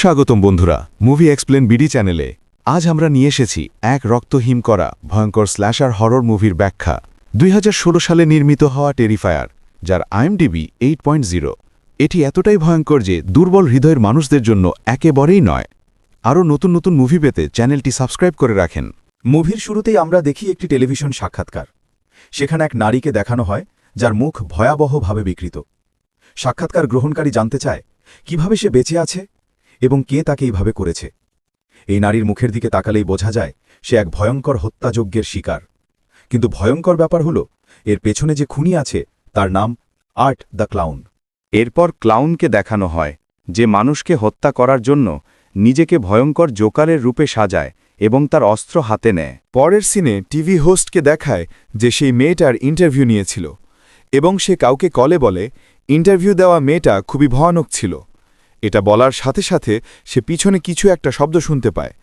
স্বাগতম বন্ধুরা movie explain BD চ্যানেলে। আজ আমরা নিয়ে এসেছি এক রক্তহীন করা, ভয়ঙ্কর স্ল্যাশার হরর মুভির ব্যাখ্যা। দুই হাজার ষোলো সালে নির্মিত হওয়া টেরিফায়ার যার আইএমডিবি এইট পয়েন্ট জিরো এটি এতটাই ভয়ঙ্কর যে দুর্বল হৃদয়ের মানুষদের জন্য একেবারেই নয়। আরও নতুন নতুন মুভি পেতে চ্যানেলটি সাবস্ক্রাইব করে রাখেন। মুভির শুরুতেই আমরা দেখি একটি টেলিভিশন সাক্ষাৎকার। সেখানে এক নারীকে দেখানো হয়, যার মুখ ভয়াবহভাবে বিকৃত। সাক্ষাৎকার গ্রহণকারী জানতে চায়, কীভাবে সে বেঁচে আছে? এবং কে তাকে এইভাবে করেছে? এই নারীর মুখের দিকে তাকালেই বোঝা যায়, সে এক ভয়ঙ্কর হত্যাযজ্ঞের শিকার। কিন্তু ভয়ঙ্কর ব্যাপার হল, এর পেছনে যে খুনি আছে, তার নাম আর্ট দ্য ক্লাউন। এরপর ক্লাউনকে দেখানো হয়, যে মানুষকে হত্যা করার জন্য নিজেকে ভয়ঙ্কর জোকারের রূপে সাজায় এবং তার অস্ত্র হাতে নেয়। পরের সিনে টিভি হোস্টকে দেখায় যে সেই মেয়েটার ইন্টারভিউ নিয়েছিল এবং সে কাউকে কলে বলে, ইন্টারভিউ দেওয়া মেয়েটা খুবই ভয়ানক ছিল। এটা বলার সাথে সাথে সে পিছনে কিছু একটা শব্দ শুনতে পায়।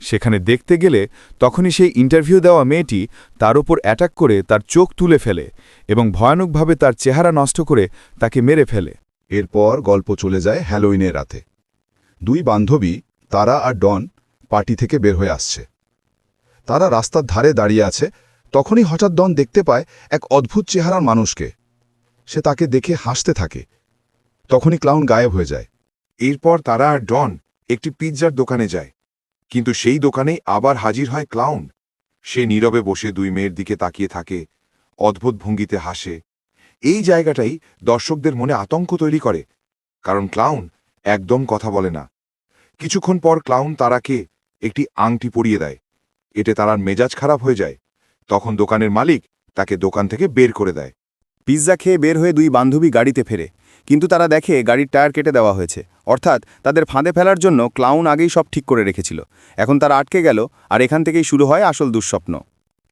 সেখানে দেখতে গেলে তখনই সেই ইন্টারভিউ দেওয়া মেয়েটি তার উপর অ্যাটাক করে তার চোখ তুলে ফেলে এবং ভয়ানকভাবে তার চেহারা নষ্ট করে তাকে মেরে ফেলে। এরপর গল্প চলে যায় হ্যালোইনের রাতে। দুই বান্ধবী, তারা আর ডন, পার্টি থেকে বের হয়ে আসছে। তারা রাস্তার ধারে দাঁড়িয়ে আছে, তখনই হঠাৎ ডন দেখতে পায় এক অদ্ভুত চেহারার মানুষকে। সে তাকে দেখে হাসতে থাকে। তখনই ক্লাউন গায়েব হয়ে যায়। এরপর তারা আর ডন একটি পিৎজার দোকানে যায়। কিন্তু সেই দোকানেই আবার হাজির হয় ক্লাউন। সে নীরবে বসে দুই মেয়ের দিকে তাকিয়ে থাকে, অদ্ভুত ভঙ্গিতে হাসে। এই জায়গাটাই দর্শকদের মনে আতঙ্ক তৈরি করে, কারণ ক্লাউন একদম কথা বলে না। কিছুক্ষণ পর ক্লাউন তারাকে একটি আংটি পরিয়ে দেয়। এতে তারার মেজাজ খারাপ হয়ে যায়। তখন দোকানের মালিক তাকে দোকান থেকে বের করে দেয়। পিৎজা খেয়ে বের হয়ে দুই বান্ধবী গাড়িতে ফেরে, কিন্তু তারা দেখে গাড়ির টায়ার কেটে দেওয়া হয়েছে। অর্থাৎ তাদের ফাঁদে ফেলার জন্য ক্লাউন আগেই সব ঠিক করে রেখেছিল। এখন তারা আটকে গেল আর এখান থেকেই শুরু হয় আসল দুঃস্বপ্ন।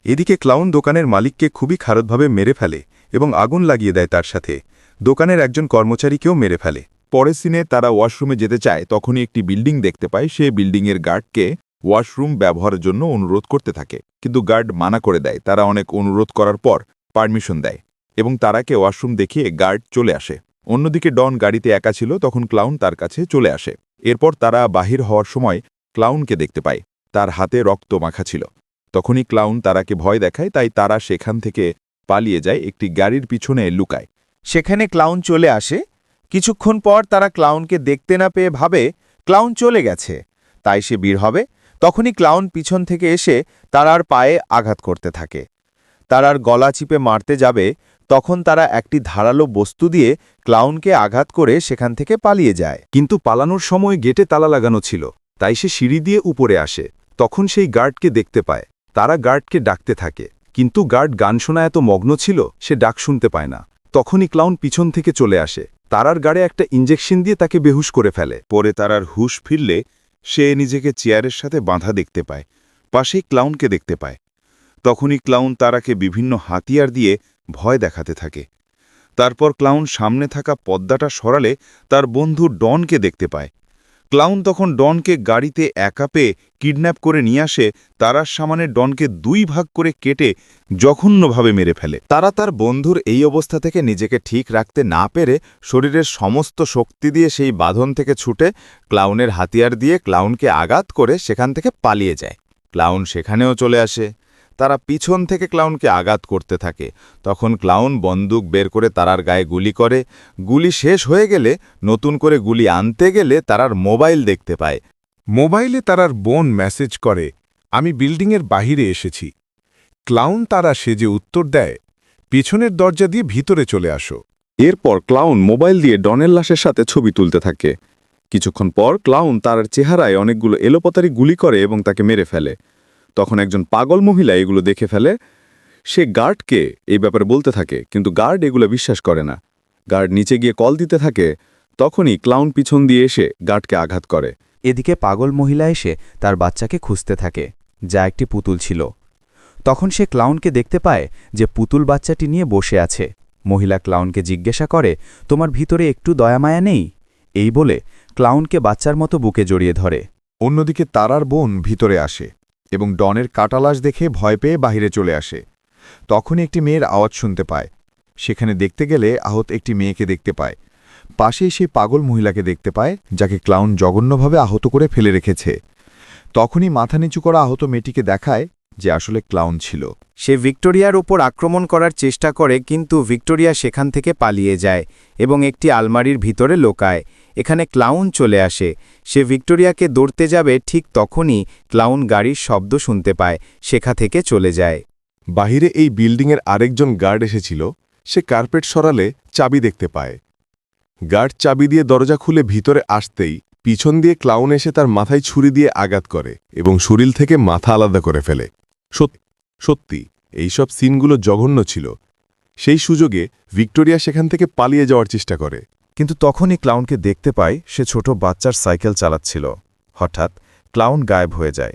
এদিকে ক্লাউন দোকানের মালিককে খুবই খারাপভাবে মেরে ফেলে এবং আগুন লাগিয়ে দেয় তার সাথে। দোকানের একজন কর্মচারীকেও মেরে ফেলে। পরের সিনে তারা ওয়াশরুমে যেতে চায়, তখনই একটি বিল্ডিং দেখতে পায়। সে বিল্ডিংয়ের গার্ডকে ওয়াশরুম ব্যবহারের জন্য অনুরোধ করতে থাকে। কিন্তু গার্ড মানা করে দেয়, তারা অনেক অনুরোধ করার পর পারমিশন দেয় এবং তারাকে ওয়াশরুম দেখিয়ে গার্ড চলে আসে। অন্যদিকে ডন গাড়িতে একা ছিল, তখন ক্লাউন তার কাছে চলে আসে। এরপর তারা বাহির হওয়ার সময় ক্লাউনকে দেখতে পায়। তার হাতে রক্ত মাখা ছিল। তখনই ক্লাউন তারাকে ভয় দেখায়, তাই তারা সেখান থেকে পালিয়ে যায়, একটি গাড়ির পিছনে লুকায়। সেখানে ক্লাউন চলে আসে। কিছুক্ষণ পর তারা ক্লাউনকে দেখতে না পেয়ে ভাবে, ক্লাউন চলে গেছে। তাই সে বীর হবে। তখনই ক্লাউন পিছন থেকে এসে তারার পায়ে আঘাত করতে থাকে। তারার গলা চিপে মারতে যাবে তখন তারা একটি ধারালো বস্তু দিয়ে ক্লাউনকে আঘাত করে সেখান থেকে পালিয়ে যায়। কিন্তু পালানোর সময় গেটে তালা লাগানো ছিল, তাই সে সিঁড়ি দিয়ে উপরে আসে। তখন সেই গার্ডকে দেখতে পায়। তারা গার্ডকে ডাকতে থাকে। কিন্তু গার্ড গান শোনা এত মগ্ন ছিল, সে ডাক শুনতে পায় না। তখনই ক্লাউন পিছন থেকে চলে আসে। তারার গাড়ে একটা ইঞ্জেকশন দিয়ে তাকে বেহুশ করে ফেলে। পরে তারার হুশ ফিরলে, সে নিজেকে চেয়ারের সাথে বাঁধা দেখতে পায়। পাশেই ক্লাউনকে দেখতে পায়। তখনই ক্লাউন তারাকে বিভিন্ন হাতিয়ার দিয়ে ভয় দেখাতে থাকে। তারপর ক্লাউন সামনে থাকা পদ্মাটা সরালে তার বন্ধু ডনকে দেখতে পায়। ক্লাউন তখন ডনকে গাড়িতে একা পেয়ে কিডন্যাপ করে নিয়ে আসে, তারার সামানে ডনকে দুই ভাগ করে কেটে জঘন্যভাবে মেরে ফেলে। তারা তার বন্ধুর এই অবস্থা থেকে নিজেকে ঠিক রাখতে না পেরে শরীরের সমস্ত শক্তি দিয়ে সেই বাঁধন থেকে ছুটে ক্লাউনের হাতিয়ার দিয়ে ক্লাউনকে আঘাত করে সেখান থেকে পালিয়ে যায়। ক্লাউন সেখানেও চলে আসে। তারা পিছন থেকে ক্লাউনকে আঘাত করতে থাকে। তখন ক্লাউন বন্দুক বের করে তারার গায়ে গুলি করে। গুলি শেষ হয়ে গেলে, নতুন করে গুলি আনতে গেলে তারার মোবাইল দেখতে পায়। মোবাইলে তারার বোন মেসেজ করে, আমি বিল্ডিংয়ের বাহিরে এসেছি। ক্লাউন তারা সেজে উত্তর দেয়, পিছনের দরজা দিয়ে ভিতরে চলে আসো। এরপর ক্লাউন মোবাইল দিয়ে ডনের লাশের সাথে ছবি তুলতে থাকে। কিছুক্ষণ পর ক্লাউন তার চেহারায় অনেকগুলো এলোপাতারি গুলি করে এবং তাকে মেরে ফেলে। তখন একজন পাগল মহিলা এগুলো দেখে ফেলে। সে গার্ডকে এই ব্যাপারে বলতে থাকে কিন্তু গার্ড এগুলো বিশ্বাস করে না। গার্ড নিচে গিয়ে কল দিতে থাকে তখনই ক্লাউন পিছন দিয়ে এসে গার্ডকে আঘাত করে। এদিকে পাগল মহিলা এসে তার বাচ্চাকে খুঁজতে থাকে যা একটি পুতুল ছিল। তখন সে ক্লাউনকে দেখতে পায় যে পুতুল বাচ্চাটি নিয়ে বসে আছে। মহিলা ক্লাউনকে জিজ্ঞাসা করে তোমার ভিতরে একটু দয়ামায়া নেই? এই বলে ক্লাউনকে বাচ্চার মতো বুকে জড়িয়ে ধরে। অন্যদিকে তারার বোন ভিতরে আসে। এবং ডনের কাটালাশ দেখে ভয় পেয়ে বাহিরে চলে আসে। তখন একটি মেয়ের আওয়াজ শুনতে পায়। সেখানে দেখতে গেলে আহত একটি মেয়েকে দেখতে পায়। পাশে সেই পাগল মহিলাকে দেখতে পায়, যাকে ক্লাউন জঘন্যভাবে আহত করে ফেলে রেখেছে। তখনই মাথা নিচু করা আহত মেয়েটিকে দেখায় যে আসলে ক্লাউন ছিল। সে ভিক্টোরিয়ার উপর আক্রমণ করার চেষ্টা করে, কিন্তু ভিক্টোরিয়া সেখান থেকে পালিয়ে যায় এবং একটি আলমারির ভিতরে লোকায়। এখানে ক্লাউন চলে আসে। সে ভিক্টোরিয়াকে দৌড়তে যাবে ঠিক তখনই ক্লাউন গাড়ির শব্দ শুনতে পায়, সেখা থেকে চলে যায়। বাহিরে এই বিল্ডিংয়ের আরেকজন গার্ড এসেছিল, সে কার্পেট সরালে চাবি দেখতে পায়। গার্ড চাবি দিয়ে দরজা খুলে ভিতরে আসতেই পিছন দিয়ে ক্লাউন এসে তার মাথায় ছুরি দিয়ে আঘাত করে এবং শরীর থেকে মাথা আলাদা করে ফেলে। সত্যি, এইসব সিনগুলো জঘন্য ছিল। সেই সুযোগে ভিক্টোরিয়া সেখান থেকে পালিয়ে যাওয়ার চেষ্টা করে। কিন্তু তখনই ক্লাউনকে দেখতে পায় সে ছোট বাচ্চার সাইকেল চালাচ্ছিল। হঠাৎ ক্লাউন গায়েব হয়ে যায়।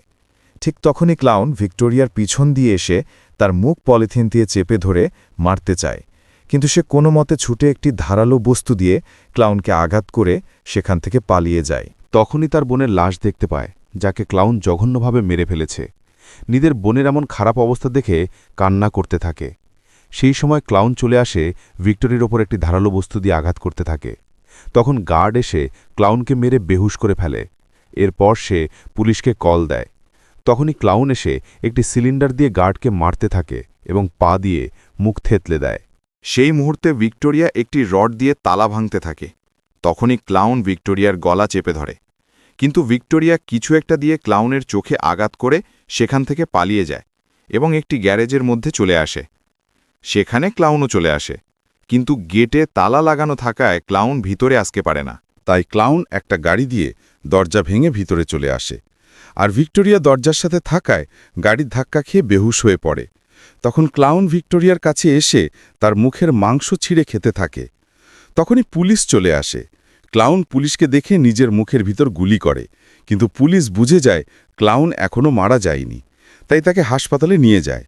ঠিক তখনই ক্লাউন ভিক্টোরিয়ার পিছন দিয়ে এসে তার মুখ পলিথিন দিয়ে চেপে ধরে মারতে চায়। কিন্তু সে কোনো মতে ছুটে একটি ধারালো বস্তু দিয়ে ক্লাউনকে আঘাত করে সেখান থেকে পালিয়ে যায়। তখনই তার বোনের লাশ দেখতে পায়, যাকে ক্লাউন জঘন্যভাবে মেরে ফেলেছে। নিজের বোনের এমন খারাপ অবস্থা দেখে কান্না করতে থাকে। সেই সময় ক্লাউন চলে আসে ভিক্টরির ওপর একটি ধারালো বস্তু দিয়ে আঘাত করতে থাকে। তখন গার্ড এসে ক্লাউনকে মেরে বেহুশ করে ফেলে। এরপর সে পুলিশকে কল দেয়। তখনই ক্লাউন এসে একটি সিলিন্ডার দিয়ে গার্ডকে মারতে থাকে এবং পা দিয়ে মুখ থেতলে দেয়। সেই মুহূর্তে ভিক্টোরিয়া একটি রড দিয়ে তালা ভাঙতে থাকে। তখনই ক্লাউন ভিক্টোরিয়ার গলা চেপে ধরে। কিন্তু ভিক্টোরিয়া কিছু একটা দিয়ে ক্লাউনের চোখে আঘাত করে সেখান থেকে পালিয়ে যায় এবং একটি গ্যারেজের মধ্যে চলে আসে। সেখানে ক্লাউনও চলে আসে। কিন্তু গেটে তালা লাগানো থাকায় ক্লাউন ভিতরে আসতে পারে না। তাই ক্লাউন একটা গাড়ি দিয়ে দরজা ভেঙে ভিতরে চলে আসে। আর ভিক্টোরিয়া দরজার সাথে থাকায় গাড়ির ধাক্কা খেয়ে বেহুশ হয়ে পড়ে। তখন ক্লাউন ভিক্টোরিয়ার কাছে এসে তার মুখের মাংস ছিঁড়ে খেতে থাকে। তখনই পুলিশ চলে আসে। ক্লাউন পুলিশকে দেখে নিজের মুখের ভিতর গুলি করে। কিন্তু পুলিশ বুঝে যায়, ক্লাউন এখনও মারা যায়নি। তাই তাকে হাসপাতালে নিয়ে যায়।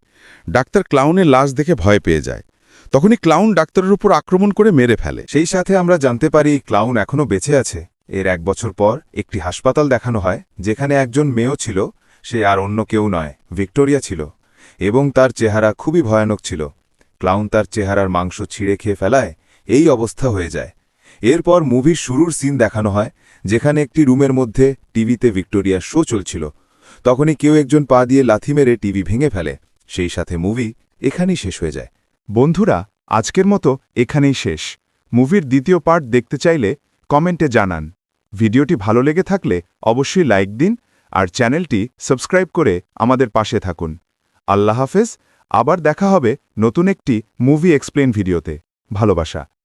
ডাক্তার ক্লাউনের লাশ দেখে ভয় পেয়ে যায়। তখনই ক্লাউন ডাক্তারের উপর আক্রমণ করে মেরে ফেলে। সেই সাথে আমরা জানতে পারি, ক্লাউন এখনও বেঁচে আছে। এর এক বছর পর একটি হাসপাতাল দেখানো হয়, যেখানে একজন মেয়েও ছিল, সে আর অন্য কেউ নয়, ভিক্টোরিয়া ছিল। এবং তার চেহারা খুবই ভয়ানক ছিল। ক্লাউন তার চেহারার মাংস ছিঁড়ে খেয়ে ফেলায়, এই অবস্থা হয়ে যায়। এরপর মুভির শুরুর সিন দেখানো হয়, যেখানে একটি রুমের মধ্যে টিভিতে ভিক্টোরিয়ার শো চলছিল। তখনই কেউ একজন পা দিয়ে লাথি মেরে টিভি ভেঙে ফেলে। সেই সাথে মুভি এখানেই শেষ হয়ে যায়। বন্ধুরা, আজকের মতো এখানেই শেষ। মুভির দ্বিতীয় পার্ট দেখতে চাইলে কমেন্টে জানান। ভিডিওটি ভালো লেগে থাকলে অবশ্যই লাইক দিন আর চ্যানেলটি সাবস্ক্রাইব করে আমাদের পাশে থাকুন। আল্লাহ হাফেজ, আবার দেখা হবে নতুন একটি মুভি এক্সপ্লেন ভিডিওতে। ভালোবাসা।